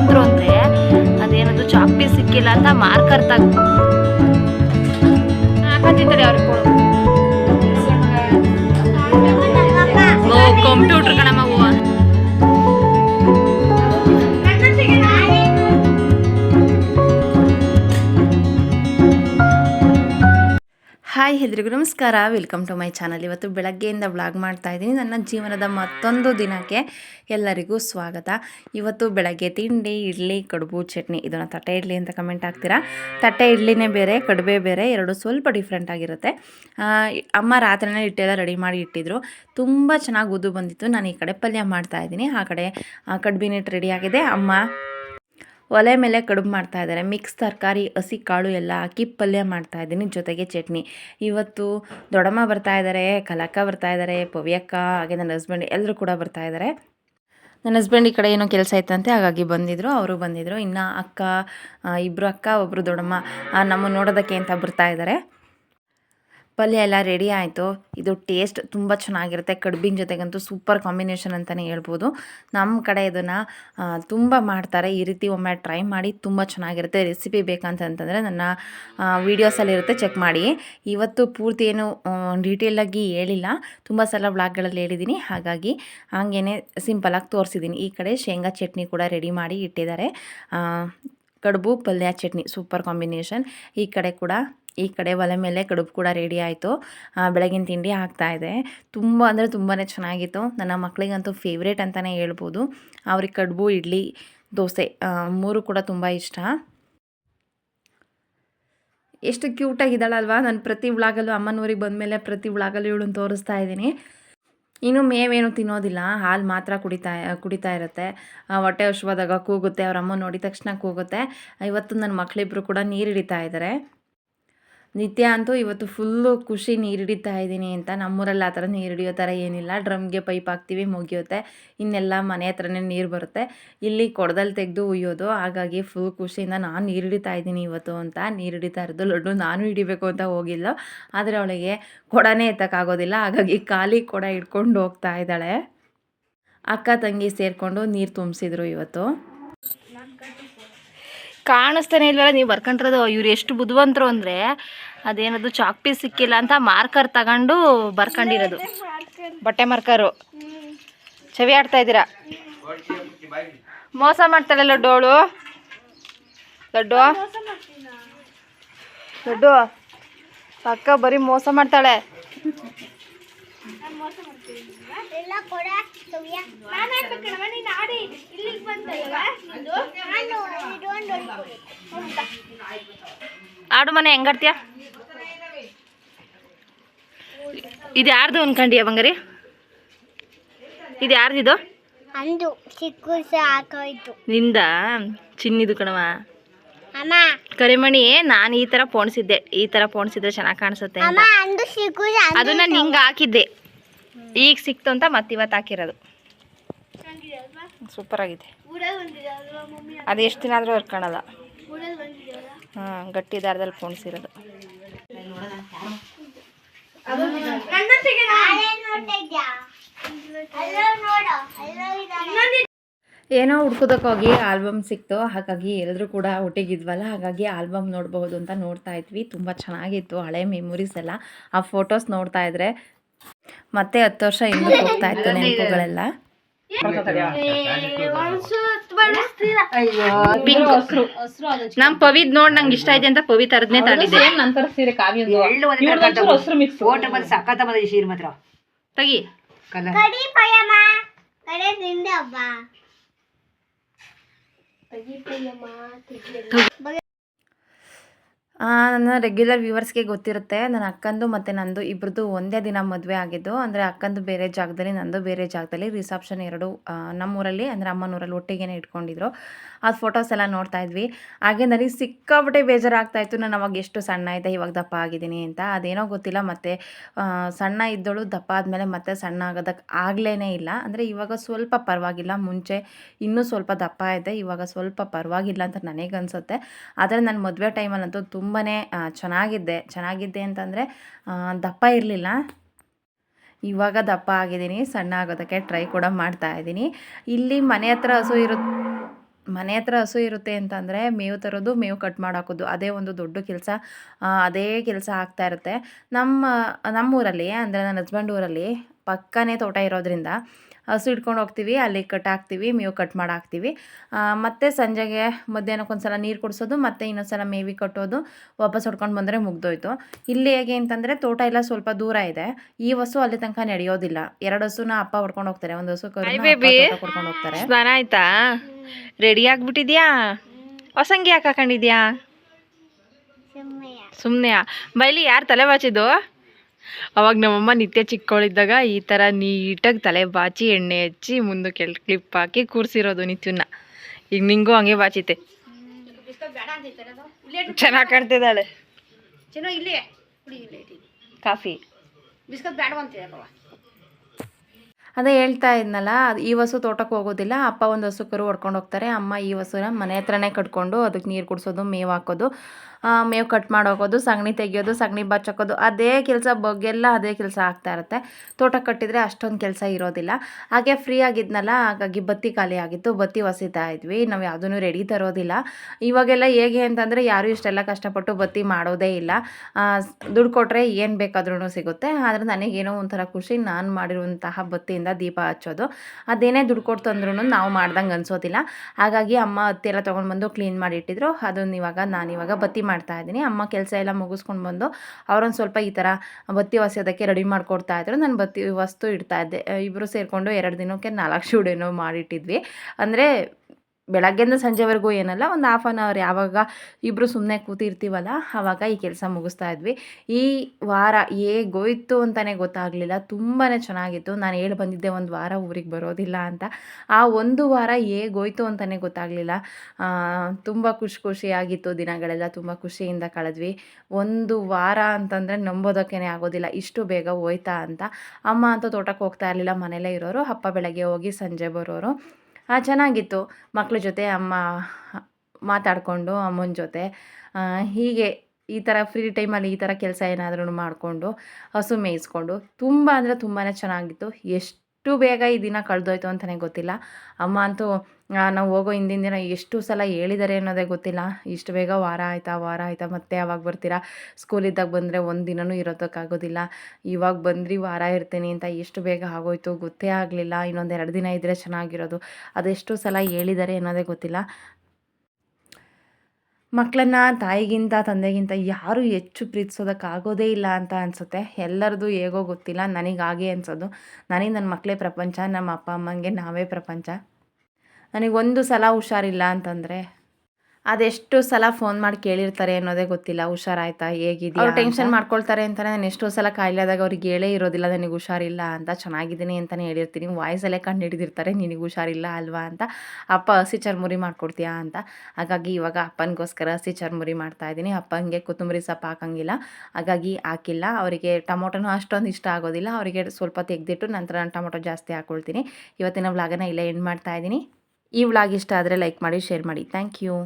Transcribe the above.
ಬುದ್ಧಿವಂತರು ಅಂದರೆ ಅದೇನದು ಚಾಕ್ ಪೀಸ್ ಸಿಕ್ಕಿಲ್ಲ ಅಂತ ಮಾರ್ಕರ್ ತಗ ಹಾಕತ್ತಿದ್ದಾರೆ ಅವ್ರಿಗೆ ಎಲ್ರಿಗೂ ನಮಸ್ಕಾರ. ವೆಲ್ಕಮ್ ಟು ಮೈ ಚಾನಲ್ ಇವತ್ತು ಬೆಳಗ್ಗೆಯಿಂದ ವ್ಲಾಗ್ ಮಾಡ್ತಾ ಇದ್ದೀನಿ. ನನ್ನ ಜೀವನದ ಮತ್ತೊಂದು ದಿನಕ್ಕೆ ಎಲ್ಲರಿಗೂ ಸ್ವಾಗತ. ಇವತ್ತು ಬೆಳಗ್ಗೆ ತಿಂಡಿ, ಇಡ್ಲಿ, ಕಡುಬು, ಚಟ್ನಿ, ಇದನ್ನು ತಟ್ಟೆ ಇಡ್ಲಿ ಅಂತ ಕಮೆಂಟ್ ಹಾಕ್ತೀರಾ? ತಟ್ಟೆ ಇಡ್ಲಿನೇ ಬೇರೆ, ಕಡುಬೆ ಬೇರೆ, ಎರಡು ಸ್ವಲ್ಪ ಡಿಫ್ರೆಂಟ್ ಆಗಿರುತ್ತೆ. ಅಮ್ಮ ರಾತ್ರಿನೇ ಹಿಟ್ಟೆಲ್ಲ ರೆಡಿ ಮಾಡಿ ಇಟ್ಟಿದ್ರು. ತುಂಬ ಚೆನ್ನಾಗಿ ಉದ್ದು ಬಂದಿತ್ತು. ನಾನು ಈ ಕಡೆ ಪಲ್ಯ ಮಾಡ್ತಾ ಇದ್ದೀನಿ. ಆ ಕಡೆ ಕಡುಬಿನಿಟ್ಟು ರೆಡಿ ಆಗಿದೆ. ಅಮ್ಮ ಒಲೆ ಮೇಲೆ ಕಡುಬು ಮಾಡ್ತಾ ಇದ್ದಾರೆ. ಮಿಕ್ಸ್ ತರಕಾರಿ, ಹಸಿ ಕಾಳು ಎಲ್ಲ ಹಾಕಿ ಪಲ್ಯ ಮಾಡ್ತಾ ಇದ್ದೀನಿ. ಜೊತೆಗೆ ಚಟ್ನಿ. ಇವತ್ತು ದೊಡ್ಡಮ್ಮ ಬರ್ತಾ ಇದ್ದಾರೆ, ಕಲಕ ಬರ್ತಾ ಇದ್ದಾರೆ, ಪವ್ಯಕ್ಕ, ಹಾಗೆ ನನ್ನ ಹಸ್ಬೆಂಡ್ ಎಲ್ಲರೂ ಕೂಡ ಬರ್ತಾ ಇದ್ದಾರೆ. ನನ್ನ ಹಸ್ಬೆಂಡ್ ಈ ಕಡೆ ಏನೋ ಕೆಲಸ ಇತ್ತಂತೆ ಹಾಗಾಗಿ ಬಂದಿದ್ರು, ಅವರು ಬಂದಿದ್ರು. ಇನ್ನು ಅಕ್ಕ ಇಬ್ಬರು ಅಕ್ಕ ಒಬ್ಬರು ದೊಡ್ಡಮ್ಮ ನಮ್ಮನ್ನು ನಮ್ಮ ನೋಡೋದಕ್ಕೆ ಅಂತ ಬರ್ತಾ ಇದ್ದಾರೆ. ಪಲ್ಯ ಎಲ್ಲ ರೆಡಿ ಆಯಿತು. ಇದು ಟೇಸ್ಟ್ ತುಂಬ ಚೆನ್ನಾಗಿರುತ್ತೆ. ಕಡುಬಿನ ಜೊತೆಗಂತೂ ಸೂಪರ್ ಕಾಂಬಿನೇಷನ್ ಅಂತಲೇ ಹೇಳ್ಬೋದು. ನಮ್ಮ ಕಡೆ ಇದನ್ನು ತುಂಬ ಮಾಡ್ತಾರೆ. ಈ ರೀತಿ ಒಮ್ಮೆ ಟ್ರೈ ಮಾಡಿ ತುಂಬ ಚೆನ್ನಾಗಿರುತ್ತೆ. ರೆಸಿಪಿ ಬೇಕಂತಂತಂದರೆ ನನ್ನ ವೀಡಿಯೋಸಲ್ಲಿರುತ್ತೆ ಚೆಕ್ ಮಾಡಿ. ಇವತ್ತು ಪೂರ್ತಿ ಏನು ಡೀಟೇಲಾಗಿ ಹೇಳಿಲ್ಲ. ತುಂಬ ಸಲ ಬ್ಲಾಗ್ಗಳಲ್ಲಿ ಹೇಳಿದ್ದೀನಿ ಹಾಗಾಗಿ ಹಂಗೇನೆ ಸಿಂಪಲಾಗಿ ತೋರಿಸಿದ್ದೀನಿ ಈ ಕಡೆ ಶೇಂಗಾ ಚಟ್ನಿ ಕೂಡ ರೆಡಿ ಮಾಡಿ ಇಟ್ಟಿದ್ದಾರೆ. ಕಡುಬು ಪಲ್ಯ ಚಟ್ನಿ ಸೂಪರ್ ಕಾಂಬಿನೇಷನ್ ಈ ಕಡೆ ಕೂಡ ಈ ಕಡೆ ಒಲೆ ಮೇಲೆ ಕಡುಬು ಕೂಡ ರೆಡಿ ಆಯಿತು. ಬೆಳಗಿನ ತಿಂಡಿ ಆಗ್ತಾ ಇದೆ. ತುಂಬ ಅಂದರೆ ತುಂಬಾ ಚೆನ್ನಾಗಿತ್ತು. ನನ್ನ ಮಕ್ಕಳಿಗಂತೂ ಫೇವ್ರೇಟ್ ಅಂತಲೇ ಹೇಳ್ಬೋದು. ಅವ್ರಿಗೆ ಕಡುಬು, ಇಡ್ಲಿ, ದೋಸೆ ಮೂರು ಕೂಡ ತುಂಬ ಇಷ್ಟ. ಎಷ್ಟು ಕ್ಯೂಟಾಗಿದ್ದಾಳಲ್ವಾ ನಾನು ಪ್ರತಿ ವ್ಲಾಗಲ್ಲೂ ಅಮ್ಮನೂರಿಗೆ ಬಂದಮೇಲೆ ಪ್ರತಿ ವ್ಲಾಗಲ್ಲೂ ಇವಳನ್ನು ತೋರಿಸ್ತಾ ಇದ್ದೀನಿ. ಇನ್ನು ಮೇವೇನು ತಿನ್ನೋದಿಲ್ಲ. ಹಾಲು ಮಾತ್ರ ಕುಡಿತಾ ಕುಡಿತಾ ಇರುತ್ತೆ. ಹೊಟ್ಟೆ ಹಶ್ವಾದಾಗ ಕೂಗುತ್ತೆ. ಅವ್ರ ಅಮ್ಮ ನೋಡಿದ ತಕ್ಷಣ ಕೂಗುತ್ತೆ. ಇವತ್ತು ನನ್ನ ಮಕ್ಕಳಿಬ್ರು ಕೂಡ ನೀರು ಹಿಡಿತಾ ಇದ್ದಾರೆ ನಿತ್ಯ ಅಂತೂ ಇವತ್ತು ಫುಲ್ಲು ಖುಷಿ ನೀರು ಹಿಡಿತಾ ಇದ್ದೀನಿ ಅಂತ ನಮ್ಮೂರಲ್ಲಿ ಆ ಥರ ನೀರು ಹಿಡಿಯೋ ಥರ ಏನಿಲ್ಲ. ಡ್ರಮ್ಗೆ ಪೈಪ್ ಹಾಕ್ತೀವಿ, ಮುಗಿಯುತ್ತೆ. ಇನ್ನೆಲ್ಲ ಮನೆ ಹತ್ರನೇ ನೀರು ಬರುತ್ತೆ. ಇಲ್ಲಿ ಕೊಡದಲ್ಲಿ ತೆಗೆದು ಉಯ್ಯೋದು. ಹಾಗಾಗಿ ಫುಲ್ ಖುಷಿಯಿಂದ ನಾನು ನೀರು ಹಿಡಿತಾ ಇದ್ದೀನಿ ಇವತ್ತು ಅಂತ. ನೀರು ಹಿಡಿತಾ ಇರೋದು ಲಡ್ಡು ನಾನು ಹಿಡಿಬೇಕು ಅಂತ ಹೋಗಿಲ್ಲ. ಆದರೆ ಅವಳಿಗೆ ಕೊಡನೇ ಎತ್ತಕ್ಕಾಗೋದಿಲ್ಲ. ಹಾಗಾಗಿ ಖಾಲಿ ಕೊಡ ಇಟ್ಕೊಂಡು ಹೋಗ್ತಾ ಇದ್ದಾಳೆ. ಅಕ್ಕ ತಂಗಿ ಸೇರಿಕೊಂಡು ನೀರು ತುಂಬಿಸಿದ್ರು ಇವತ್ತು. ಕಾಣಿಸ್ತಾನೆ ಇಲ್ವಲ್ಲ, ನೀವು ಬರ್ಕೊಂಡಿರೋದು, ಇವ್ರು ಎಷ್ಟು ಬುದ್ಧಿವಂತರು ಅಂದರೆ ಅದೇನದು ಚಾಕ್ ಪೀಸ್ ಸಿಕ್ಕಿಲ್ಲ ಅಂತ ಮಾರ್ಕರ್ ತಗೊಂಡು ಬರ್ಕೊಂಡಿರೋದು. ಬಟ್ಟೆ ಮಾರ್ಕರು ಚವಿ ಆಡ್ತಾ ಇದ್ದೀರಾ? ಮೋಸ ಮಾಡ್ತಾಳೆ ಲಡ್ಡೋಳು ಲಡ್ಡು? ಲಡ್ಡು? ಅಕ್ಕ ಬರೀ ಮೋಸ ಮಾಡ್ತಾಳೆ. ಎಲ್ಲ ಕೊಡ ಸವ್ಯ ನಾನು ಹಾಕ್ಬೇಕಣವ ನೀನು ಆಡಿ. ಇಲ್ಲಿಗೆ ಇದು ನಾನು ಆಡು ಮನೆ ಹೆಂಗಾಡ್ತೀಯ ಇದು ಯಾರ್ದು ಅನ್ಕೊಂಡಿಯ ಬಂಗಾರಿ? ಇದು ಯಾರ್ದಿದು? ಅಂದು ಚಿಕ್ಕು ಹಾಕೋಯ್ತು ನಿಂದ? ಚಿನ್ನಿದು ಕಣವ ಅಮ್ಮ. ಕರಿಮಣಿ ನಾನು ಈ ತರ ಪೋಣಿಸಿದ್ದೆ. ಈ ತರ ಪೋಣಿಸಿದ್ರೆ ಚೆನ್ನಾಗಿ ಕಾಣಿಸುತ್ತೆ ಅಮ್ಮ ಅಂದು ಚಿಕ್ಕು ಅದನ್ನ ನಿಂಗೆ ಹಾಕಿದ್ದೆ. ಈಗ ಸಿಕ್ತು ಅಂತ ಮತ್ತೆ ಇವತ್ತು ಹಾಕಿರೋದು. ಸೂಪರ್ ಆಗಿದೆ. ಅದು ಎಷ್ಟು ದಿನ ಆದರೂ ಹರ್ಕೊಳಲ್ಲ ಹಾಂ, ಗಟ್ಟಿ ದಾರದಲ್ಲಿ ಪೋಣಿಸಿರೋದು. ಏನೋ ಹುಡ್ಕೋದಕ್ಕೆ ಹೋಗಿ ಆಲ್ಬಮ್ ಸಿಕ್ತು. ಹಾಗಾಗಿ ಎಲ್ಲರೂ ಕೂಡ ಹುಟ್ಟಿಗಿದ್ವಲ್ಲ. ಹಾಗಾಗಿ ಆಲ್ಬಮ್ ನೋಡಬಹುದು ಅಂತ ನೋಡ್ತಾ ಇದ್ವಿ. ತುಂಬ ಚೆನ್ನಾಗಿತ್ತು. ಹಳೆ ಮೆಮೊರೀಸ್ ಎಲ್ಲ. ಆ ಫೋಟೋಸ್ ನೋಡ್ತಾ ಇದ್ರೆ ಮತ್ತೆ ಹತ್ತು ವರ್ಷ ಹಿಂದೆ ಹೋಗ್ತಾ ಇತ್ತು ನೆನಪುಗಳೆಲ್ಲ. ನಮ್ ಪವಿದ್ ನೋಡ್ ನಂಗೆ ಇಷ್ಟ ಐತೆ ಅಂತ ಪವಿ ತರದ್ನೇ ತಗೊಂಡಿದ್ದೆ ಓಟ ಬಂದು ಸಖತ್ ಬಂದ ಶೀರ್ ಮಾತ್ರ. ತಗಿ. ಕಲರ್ ಕಡಿ ಪಯಮ್ಮ ಕಡೆ ತಿಂದೆ ಹಬ್ಬ ಆ, ನನ್ನ ರೆಗ್ಯುಲರ್ ವ್ಯೂವರ್ಸ್ಗೆ ಗೊತ್ತಿರುತ್ತೆ. ನನ್ನ ಅಕ್ಕಂದು ಮತ್ತು ನಂದು ಇಬ್ಬರದ್ದು ಒಂದೇ ದಿನ ಮದುವೆ ಆಗಿದ್ದು, ಅಂದರೆ ಅಕ್ಕಂದು ಬೇರೆ ಜಾಗದಲ್ಲಿ, ನಂದು ಬೇರೆ ಜಾಗದಲ್ಲಿ ರಿಸೆಪ್ಷನ್ ಎರಡು ನಮ್ಮೂರಲ್ಲಿ, ಅಂದರೆ ಅಮ್ಮನೂರಲ್ಲಿ ಒಟ್ಟಿಗೆನೇ ಇಟ್ಕೊಂಡಿದ್ರು. ಆ ಫೋಟೋಸ್ ಎಲ್ಲ ನೋಡ್ತಾ ಇದ್ವಿ. ಹಾಗೆ ನನಗೆ ಸಿಕ್ಕಾಪಟ್ಟೆ ಬೇಜಾರಾಗ್ತಾ ಇತ್ತು. ನಾನು ಅವಾಗ ಎಷ್ಟು ಸಣ್ಣ ಇದ್ದೆ, ಇವಾಗ ದಪ್ಪ ಆಗಿದ್ದೀನಿ ಅಂತ. ಅದೇನೋ ಗೊತ್ತಿಲ್ಲ, ಮತ್ತು ಸಣ್ಣ ಇದ್ದಳು ದಪ್ಪ ಆದಮೇಲೆ ಮತ್ತೆ ಸಣ್ಣ ಆಗೋದಕ್ಕೆ ಆಗಲೇ ಇಲ್ಲ. ಅಂದರೆ ಇವಾಗ ಸ್ವಲ್ಪ ಪರವಾಗಿಲ್ಲ. ಮುಂಚೆ ಇನ್ನೂ ಸ್ವಲ್ಪ ದಪ್ಪ ಇದೆ ಇವಾಗ ಸ್ವಲ್ಪ ಪರವಾಗಿಲ್ಲ ಅಂತ ನನಗೆ ನನಗನ್ಸುತ್ತೆ. ಆದರೆ ನನ್ನ ಮದುವೆ ಟೈಮಲ್ಲಂತೂ ತುಂಬಾ ಚೆನ್ನಾಗಿದ್ದೆ. ಚೆನ್ನಾಗಿದ್ದೆ ಅಂತಂದರೆ ದಪ್ಪ ಇರಲಿಲ್ಲ. ಇವಾಗ ದಪ್ಪ ಆಗಿದ್ದೀನಿ, ಸಣ್ಣ ಆಗೋದಕ್ಕೆ ಟ್ರೈ ಕೂಡ ಮಾಡ್ತಾ ಇದ್ದೀನಿ. ಇಲ್ಲಿ ಮನೆ ಹತ್ರ ಹಸು ಇರು, ಮನೆ ಹತ್ರ ಹಸು ಇರುತ್ತೆ ಅಂತಂದರೆ, ಮೇವು ತರೋದು, ಮೇವು ಕಟ್ ಮಾಡಾಕೋದು, ಅದೇ ಒಂದು ದೊಡ್ಡ ಕೆಲಸ. ಅದೇ ಕೆಲಸ ಆಗ್ತಾ ಇರುತ್ತೆ. ನಮ್ಮ ನಮ್ಮೂರಲ್ಲಿ ಅಂದರೆ ನನ್ನ ಹಸ್ಬೆಂಡ್ ಊರಲ್ಲಿ, ಪಕ್ಕನೇ ತೋಟ ಇರೋದ್ರಿಂದ ಹಸು ಇಟ್ಕೊಂಡು ಹೋಗ್ತೀವಿ ಅಲ್ಲಿ ಕಟ್ ಹಾಕ್ತೀವಿ ಮೇವು ಕಟ್ ಮಾಡಿ ಹಾಕ್ತೀವಿ. ಮತ್ತು ಸಂಜೆಗೆ ಮಧ್ಯಾಹ್ನಕ್ಕೆ ಒಂದು ಸಲ ನೀರು ಕುಡಿಸೋದು ಮತ್ತು ಇನ್ನೊಂದು ಸಲ ಮೇವಿ ಕಟ್ಟೋದು ವಾಪಸ್ ಹೊಡ್ಕೊಂಡು ಬಂದರೆ ಮುಗ್ದೋಯ್ತು. ಇಲ್ಲಿ ಹೇಗೆ ಅಂತಂದರೆ ತೋಟ ಎಲ್ಲ ಸ್ವಲ್ಪ ದೂರ ಇದೆ. ಈ ಹಸು ಅಲ್ಲಿ ತನಕ ನಡೆಯೋದಿಲ್ಲ. ಎರಡು ಹಸುನ ಅಪ್ಪ ಹೊಡ್ಕೊಂಡು ಹೋಗ್ತಾರೆ. ಒಂದು ಹಸು ಹೊಡ್ಕೊಂಡು ಹೋಗ್ತಾರೆ. ಸ್ನಾನ ಆಯ್ತಾ? ರೆಡಿ ಆಗ್ಬಿಟ್ಟಿದ್ಯಾ? ಹೊಸಂಗಿ ಯಾಕೆ ಹಾಕೊಂಡಿದ್ಯಾ? ಸುಮ್ಮನೆ ಬೈಲಿ ಯಾರು ತಲೆ ಬಾಚಿದ್ದು ಅವಾಗ ನಮ್ಮಮ್ಮ ನಿತ್ಯ ಚಿಕ್ಕವಳಿದ್ದಾಗ ಈ ಥರ ನೀಟಾಗಿ ತಲೆ ಬಾಚಿ ಎಣ್ಣೆ ಹಚ್ಚಿ ಮುಂದಕ್ಕೆ ಕ್ಲಿಪ್ ಹಾಕಿ ಕೂರಿಸಿರೋದು ನಿತ್ಯನ ಈಗ ನಿಂಗೂ ಹಂಗೆ ಬಾಚಿತೆ. ಚೆನ್ನಾಗಿ ಕಾಣ್ತಿದ್ದಾಳೆ. ಕಾಫಿ. ಅದೇ ಹೇಳ್ತಾ ಇದ್ನಲ್ಲ ಈ ಹಸು ತೋಟಕ್ಕೆ ಹೋಗೋದಿಲ್ಲ ಅಪ್ಪ ಒಂದು ಹಸು ಕರು ಹೊಡ್ಕೊಂಡು ಹೋಗ್ತಾರೆ ಅಮ್ಮ ಈ ಹಸುನ ಮನೆ ಹತ್ರನೇ ಕಟ್ಕೊಂಡು ಅದಕ್ಕೆ ನೀರು ಕುಡಿಸೋದು ಮೇವು ಹಾಕೋದು. ಮೇವು ಕಟ್ ಮಾಡಿ ಹೋಗೋದು ಸಗಣಿ ತೆಗಿಯೋದು, ಸಗಣಿ ಬಾಚೋಕೋದು ಅದೇ ಕೆಲಸ ಬಗ್ಗೆಲ್ಲ ಅದೇ ಕೆಲಸ ಆಗ್ತಾ ಇರುತ್ತೆ. ತೋಟ ಕಟ್ಟಿದರೆ ಅಷ್ಟೊಂದು ಕೆಲಸ ಇರೋದಿಲ್ಲ. ಹಾಗೆ ಫ್ರೀ ಆಗಿದ್ನಲ್ಲ, ಹಾಗಾಗಿ ಬತ್ತಿ ಖಾಲಿ ಆಗಿತ್ತು. ಬತ್ತಿ ಹೊಸಿತಾ ಇದ್ವಿ. ನಾವು ಯಾವುದೂ ರೆಡಿ ತರೋದಿಲ್ಲ. ಇವಾಗೆಲ್ಲ ಹೇಗೆ ಅಂತಂದರೆ ಯಾರೂ ಇಷ್ಟೆಲ್ಲ ಕಷ್ಟಪಟ್ಟು ಬತ್ತಿ ಮಾಡೋದೇ ಇಲ್ಲ. ದುಡ್ಡು ಕೊಟ್ಟರೆ ಏನು ಬೇಕಾದ್ರೂ ಸಿಗುತ್ತೆ. ಆದರೆ ನನಗೇನೋ ಒಂಥರ ಖುಷಿ ನಾನು ಮಾಡಿರುವಂತಹ ಬತ್ತಿಯಿಂದ ದೀಪ ಹಚ್ಚೋದು. ಅದೇನೇ ದುಡ್ಡು ಕೊಡ್ತಂದ್ರೂ ತಂದ್ರೂ ನಾವು ಮಾಡ್ದಂಗೆ ಅನ್ಸೋದಿಲ್ಲ. ಹಾಗಾಗಿ ಅಮ್ಮ ಹತ್ತಿ ಎಲ್ಲ ತೊಗೊಂಡು ಬಂದು ಕ್ಲೀನ್ ಮಾಡಿಟ್ಟಿದ್ರು ಅದನ್ನ ಇವಾಗ ನಾನು ಇವಾಗ ಬತ್ತಿ ಮಾಡ್ತಾ ಇದ್ದೀನಿ. ಅಮ್ಮ ಕೆಲಸ ಎಲ್ಲ ಮುಗಿಸ್ಕೊಂಡು ಬಂದು ಅವರೊಂದು ಸ್ವಲ್ಪ ಈ ಥರ ಬತ್ತಿ ಹೊಸೋದಕ್ಕೆ ರೆಡಿ ಮಾಡಿಕೊಡ್ತಾ ಇದ್ರು. ನಾನು ಬತ್ತಿ ವಸ್ತು ಇಡ್ತಾ ಇದ್ದೆ. ಇಬ್ಬರು ಸೇರಿಕೊಂಡು ಎರಡು ದಿನಕ್ಕೆ ನಾಲ್ಕು ಶೂಡೇನೋ ಮಾಡಿಟ್ಟಿದ್ವಿ. ಅಂದರೆ ಬೆಳಗ್ಗೆಯಿಂದ ಸಂಜೆವರೆಗೂ ಏನಲ್ಲ, ಒಂದು ಹಾಫ್ ಆನ್ ಅವರ್ ಯಾವಾಗ ಇಬ್ಬರು ಸುಮ್ಮನೆ ಕೂತಿರ್ತೀವಲ್ಲ ಆವಾಗ ಈ ಕೆಲಸ ಮುಗಿಸ್ತಾ ಇದ್ವಿ. ಈ ವಾರ ಹೇಗೋಯ್ತು ಅಂತಲೇ ಗೊತ್ತಾಗಲಿಲ್ಲ. ತುಂಬಾ ಚೆನ್ನಾಗಿತ್ತು. ನಾನು ಹೇಳಿ ಬಂದಿದ್ದೆ ಒಂದು ವಾರ ಊರಿಗೆ ಬರೋದಿಲ್ಲ ಅಂತ. ಆ ಒಂದು ವಾರ ಹೇಗೋಯ್ತು ಅಂತಲೇ ಗೊತ್ತಾಗಲಿಲ್ಲ. ತುಂಬ ಖುಷಿ ಖುಷಿಯಾಗಿತ್ತು ದಿನಗಳೆಲ್ಲ, ತುಂಬ ಖುಷಿಯಿಂದ ಕಳೆದ್ವಿ. ಒಂದು ವಾರ ಅಂತಂದರೆ ನಂಬೋದಕ್ಕೇ ಆಗೋದಿಲ್ಲ. ಇಷ್ಟು ಬೇಗ ಹೋಯ್ತಾ ಅಂತ. ಅಮ್ಮ ಅಂತ ತೋಟಕ್ಕೆ ಹೋಗ್ತಾ ಇರಲಿಲ್ಲ. ಮನೇಲೇ ಇರೋರು. ಅಪ್ಪ ಬೆಳಗ್ಗೆ ಹೋಗಿ ಸಂಜೆ ಬರೋರು. ಚೆನ್ನಾಗಿತ್ತು. ಮಕ್ಳ ಜೊತೆ ಅಮ್ಮ ಮಾತಾಡಿಕೊಂಡು, ಅಮ್ಮನ ಜೊತೆ. ಹೀಗೆ ಈ ಥರ ಫ್ರೀ ಟೈಮಲ್ಲಿ ಈ ಥರ ಕೆಲಸ ಏನಾದ್ರೂ ಮಾಡಿಕೊಂಡು, ಹಸು ಮೇಯಿಸ್ಕೊಂಡು, ತುಂಬ ಅಂದರೆ ತುಂಬಾ ಚೆನ್ನಾಗಿತ್ತು. ಎಷ್ಟು ಬೇಗ ಈ ದಿನ ಕಳೆದೋಯ್ತು ಅಂತಲೇ ಗೊತ್ತಿಲ್ಲ. ಅಮ್ಮ ಅಂತೂ ನಾವು ಹೋಗೋ ಹಿಂದಿನ ದಿನ ಎಷ್ಟು ಸಲ ಹೇಳಿದ್ದಾರೆ ಅನ್ನೋದೇ ಗೊತ್ತಿಲ್ಲ. ಇಷ್ಟು ಬೇಗ ವಾರ ಆಯಿತಾ ವಾರ ಆಯಿತಾ ಮತ್ತೆ ಯಾವಾಗ ಬರ್ತೀರಾ? ಸ್ಕೂಲಿದ್ದಾಗ ಬಂದರೆ ಒಂದು ದಿನವೂ ಇರೋದಕ್ಕಾಗೋದಿಲ್ಲ. ಇವಾಗ ಬಂದ್ರಿ, ವಾರ ಇರ್ತೀನಿ ಅಂತ ಎಷ್ಟು ಬೇಗ ಆಗೋಯ್ತು ಗೊತ್ತೇ ಆಗಲಿಲ್ಲ. ಇನ್ನೊಂದು ಎರಡು ದಿನ ಇದ್ದರೆ ಚೆನ್ನಾಗಿರೋದು. ಅದೆಷ್ಟು ಸಲ ಹೇಳಿದ್ದಾರೆ ಅನ್ನೋದೇ ಗೊತ್ತಿಲ್ಲ. ಮಕ್ಕಳನ್ನ ತಾಯಿಗಿಂತ, ತಂದೆಗಿಂತ ಯಾರೂ ಹೆಚ್ಚು ಪ್ರೀತಿಸೋದಕ್ಕಾಗೋದೇ ಇಲ್ಲ ಅಂತ ಅನಿಸುತ್ತೆ. ಎಲ್ಲರದು ಹೇಗೋ ಗೊತ್ತಿಲ್ಲ. ನನಗೆ ಹಾಗೆ ಅನ್ಸೋದು. ನನಗೆ ನನ್ನ ಮಕ್ಕಳೇ ಪ್ರಪಂಚ ನಮ್ಮ ಅಪ್ಪ, ಅಮ್ಮಂಗೆ ನಾವೇ ಪ್ರಪಂಚ. ನನಗೆ ಒಂದು ಸಲ ಹುಷಾರಿಲ್ಲ ಅಂತಂದರೆ ಅದೆಷ್ಟು ಸಲ ಫೋನ್ ಮಾಡಿ ಕೇಳಿರ್ತಾರೆ ಅನ್ನೋದೇ ಗೊತ್ತಿಲ್ಲ. ಹುಷಾರಾಯ್ತಾ? ಹೇಗಿದೆಯಾ ಅವ್ರು ಟೆನ್ಷನ್ ಮಾಡ್ಕೊಳ್ತಾರೆ ಅಂತ ನಾನು ಎಷ್ಟೋ ಸಲ ಕಾಯಿಲೆ ಆದಾಗ ಅವ್ರಿಗೆ ಹೇಳೇ ಇರೋದಿಲ್ಲ ನನಗೆ ಹುಷಾರಿಲ್ಲ ಅಂತ ಚೆನ್ನಾಗಿದ್ದೀನಿ ಅಂತಲೇ ಹೇಳಿರ್ತೀನಿ. ವಾಯ್ಸಲ್ಲೇ ಕಂಡು ಹಿಡಿದಿರ್ತಾರೆ ನಿನಗೆ ಹುಷಾರಿಲ್ಲ ಅಲ್ವಾ? ಅಂತ. ಅಪ್ಪ ಹಸಿ ಚರ್ಮುರಿ ಮಾಡ್ಕೊಡ್ತೀಯಾ? ಅಂತ. ಹಾಗಾಗಿ ಇವಾಗ ಅಪ್ಪನಿಗೋಸ್ಕರ ಹಸಿ ಚರ್ಮುರಿ ಮಾಡ್ತಾ ಇದ್ದೀನಿ. ಅಪ್ಪನಿಗೆ ಕೊತ್ತಂಬರಿ ಸೊಪ್ಪು ಹಾಕಂಗಿಲ್ಲ. ಹಾಗಾಗಿ ಹಾಕಿಲ್ಲ. ಅವರಿಗೆ ಟೊಮೊಟೊನೂ ಅಷ್ಟೊಂದು ಇಷ್ಟ ಆಗೋದಿಲ್ಲ. ಅವರಿಗೆ ಸ್ವಲ್ಪ ತೆಗೆದಿಟ್ಟು ನಂತರ ನಾನು ಟೊಮೊಟೊ ಜಾಸ್ತಿ ಹಾಕ್ಕೊಳ್ತೀನಿ ಇವತ್ತಿನ ವ್ಲಾಗನ ಇಲ್ಲೇ ಎಂಡ್ ಮಾಡ್ತಾ ಇದ್ದೀನಿ. ಈ ವ್ಲಾಗ್ ಇಷ್ಟ ಆದರೆ ಲೈಕ್ ಮಾಡಿ ಶೇರ್ ಮಾಡಿ. Thank you.